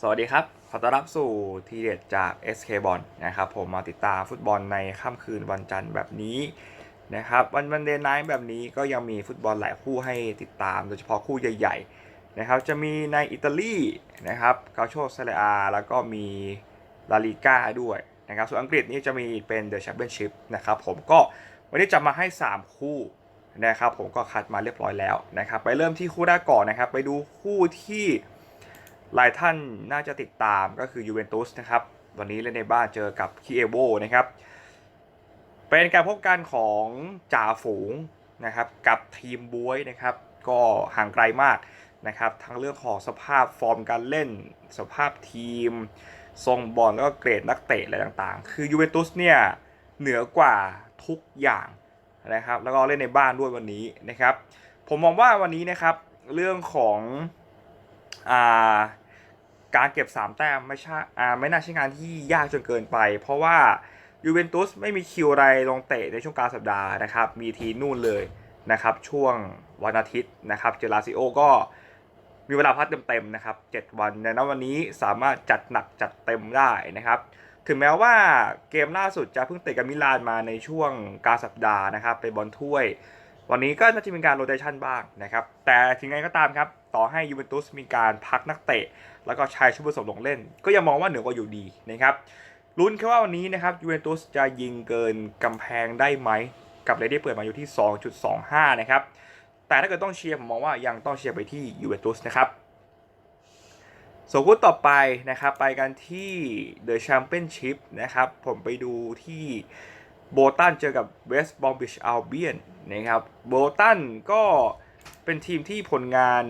สวัสดีครับ ขอต้อนรับสู่ทีเด็ดจาก SK b o l นะครับ ผมมาติดตามฟุตบอลในค่ำคืนวันจันทร์แบบนี้นะครับ วันวันเดย์ไนท์แบบนี้ก็ยังมีฟุตบอลหลายคู่ให้ติดตาม โดยเฉพาะคู่ใหญ่ๆนะครับ จะมีในอิตาลีนะครับกาโชเซเรียแล้วก็มีลาลิก้าด้วยนะครับ ส่วนอังกฤษนี่จะมีเป็นเดอะแชมเปี้ยนชิพนะครับผมก็วันนี้จะมาให้ 3 คู่นะครับผมก็คัดมาเรียบร้อยแล้วนะครับ ไปเริ่มที่คู่แรกก่อนนะครับ ไปดูคู่ที่ หลายท่านน่าจะติดตามก็คือยูเวนตุสนะครับ วันนี้เล่นในบ้านเจอกับคีเอโวนะครับ เป็นการพบกันของจ่าฝูงนะครับกับทีมบวยนะครับ ก็ห่างไกลมากนะครับ ทั้งเรื่องของสภาพฟอร์มการเล่น สภาพทีม ทรงบอลแล้วก็เกรดนักเตะอะไรต่างๆ คือยูเวนตุสเนี่ยเหนือกว่าทุกอย่างนะครับ แล้วก็เล่นในบ้านด้วยวันนี้นะครับ ผมมองว่าวันนี้นะครับเรื่องของอ่า การเก็บ 3 แต้มไม่ใช่อ่าไม่น่าใช่งานที่ยากจนเกินไป เพราะว่ายูเวนตุสไม่มีคิวอะไรลงเตะในช่วงกลางสัปดาห์นะครับ มีทีนู่นเลยนะครับ ช่วงวันอาทิตย์นะครับ เจลาซิโอก็มีเวลาพักเต็มๆนะครับ 7 วันในนั้นวันนี้สามารถจัดหนักจัดเต็มได้นะครับ ถึงแม้ว่าเกมล่าสุดจะเพิ่งเตะกับมิลานมาในช่วงกลางสัปดาห์นะครับ ไปบอลถ้วย วันนี้ก็น่าจะมีการโรเตชันบ้างนะครับ แต่ถึงไงก็ตามครับ ต่อให้ยูเวนตุสมีการพักนักเตะ แล้วก็ใช้ชุดผสมลงเล่น ก็ยังมองว่าเหนือกว่าอยู่ดีนะครับลุ้นแค่ว่าวันนี้นะครับยูเวนตุสจะยิงเกินกำแพงได้ไหม กับเรดี้เปิดมาอยู่ที่ 2.25 นะครับ แต่ถ้าเกิดต้องเชียร์ผมมองว่ายังต้องเชียร์ไปที่ยูเวนตุสนะครับส่วนคู่ต่อไปนะครับ ไปกันที่เดอะแชมเปี้ยนชิพนะครับ ผมไปดูที่ โบตันเจอกับเวสต์บอมบิชอัลเบียนนะครับโบตันก็เป็นทีมที่ผลงาน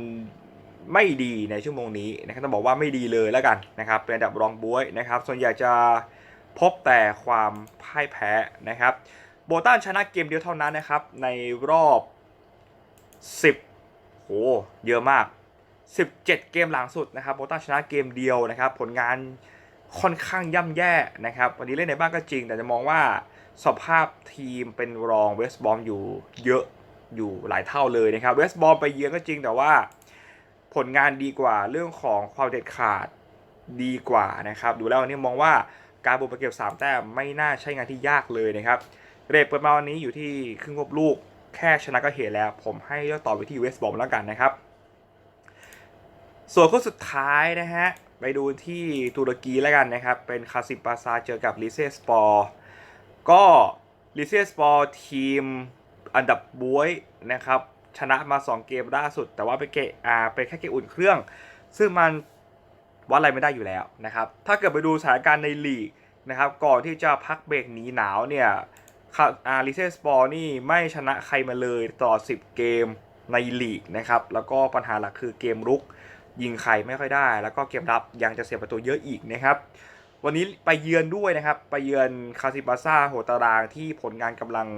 ไม่ดีในชั่วโมงนี้นะครับต้องบอกว่าไม่ดีเลยแล้วกันนะครับ เป็นอันดับรองบวยนะครับ ส่วนใหญ่จะพบแต่ความพ่ายแพ้นะครับโบตันชนะเกมเดียวเท่านั้นนะครับ ในรอบ 10โหเยอะมาก 17 เกมหลังสุดนะครับโบตันชนะเกมเดียวนะครับ ผลงาน ค่อนข้างย่ำแย่นะครับ วันนี้เล่นในบ้านก็จริง แต่จะมองว่าสภาพทีมเป็นรองเวสต์บอมอยู่เยอะอยู่หลายเท่าเลยนะครับเวสต์บอมไปเยือนก็จริงแต่ว่าผลงานดีกว่าเรื่องของความเด็ดขาดดีกว่านะครับ ดูแล้ววันนี้มองว่าการบุกไปเก็บ3แต้มไม่น่าใช่งานที่ยากเลยนะครับ เรทเปิดมาวันนี้อยู่ที่ครึ่งครบลูก แค่ชนะก็เห็นแล้ว ผมให้ยอดต่อไปที่เวสต์บอมแล้วกันนะครับ ส่วนคู่สุดท้ายนะฮะไปดูที่ตุรกีแล้วกันนะครับ เป็นคาซิปาซาเจอกับลิเซสปอร์ก็ลิเซสปอร์ทีมอันดับบวยนะครับ ชนะมา 2 เกมล่าสุด แต่ว่าเป็นเกะอ่าเป็นแค่เกมอุ่นเครื่อง ซึ่งมันวัดอะไรไม่ได้อยู่แล้วนะครับ ถ้าเกิดไปดูสถานการณ์ในลีกนะครับ ก่อนที่จะพักเบรกหนีหนาวเนี่ยอาลิเซสปอร์นี่ไม่ชนะใครมาเลยต่อ 10 เกมในลีกนะครับ แล้วก็ปัญหาหลักคือเกมรุก ยิงใครไม่ค่อยได้ แล้วก็เกมรับยังจะเสียประตูเยอะอีกนะครับ วันนี้ไปเยือนด้วยนะครับ ไปเยือนคาซิบาซ่าโหตารางที่ผลงานกำลัง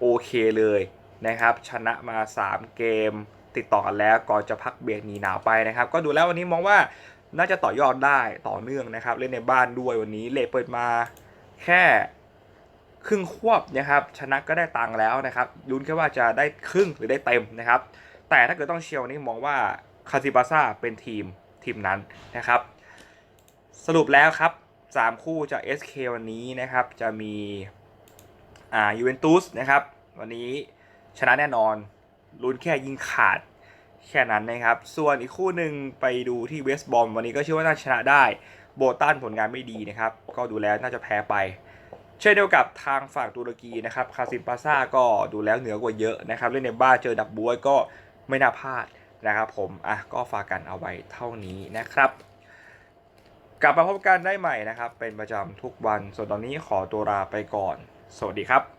โอเคเลยนะครับ ชนะมา 3 เกมติดต่อกันแล้วก่อนจะพักเบรกหนีหนาวไปนะครับ ก็ดูแล้ววันนี้มองว่าน่าจะต่อยอดได้ต่อเนื่องนะครับ เล่นในบ้านด้วยวันนี้เลเปิดมาแค่ครึ่งควบนะครับ ชนะก็ได้ตังค์แล้วนะครับลุ้นแค่ว่าจะได้ครึ่งหรือได้เต็มนะครับ แต่ถ้าเกิดต้องเชียร์วันนี้มองว่า คาซิบาซ่าเป็นทีมทีมนั้นนะครับ สรุปแล้วครับ 3 คู่จาก SK วันนี้นะครับ จะมีอ่ายูเวนตุสนะครับ วันนี้ชนะแน่นอนลุ้นแค่ยิงขาดแค่นั้นนะครับ ส่วนอีกคู่หนึ่งไปดูที่เวสต์บอมวันนี้ก็เชื่อว่าน่าชนะได้ โบตันผลงานไม่ดีนะครับ ก็ดูแล้วน่าจะแพ้ไป เช่นเดียวกับทางฝั่งตุรกีนะครับ คาซิมปาซ่าก็ดูแล้วเหนือกว่าเยอะนะครับ เล่นในบ้านเจอดับบวยก็ไม่น่าพลาด นะครับผมอะก็ฝากกันเอาไว้เท่านี้นะครับกลับมาพบกันได้ใหม่นะครับ เป็นประจำทุกวัน ส่วนตอนนี้ขอตัวลาไปก่อน สวัสดีครับ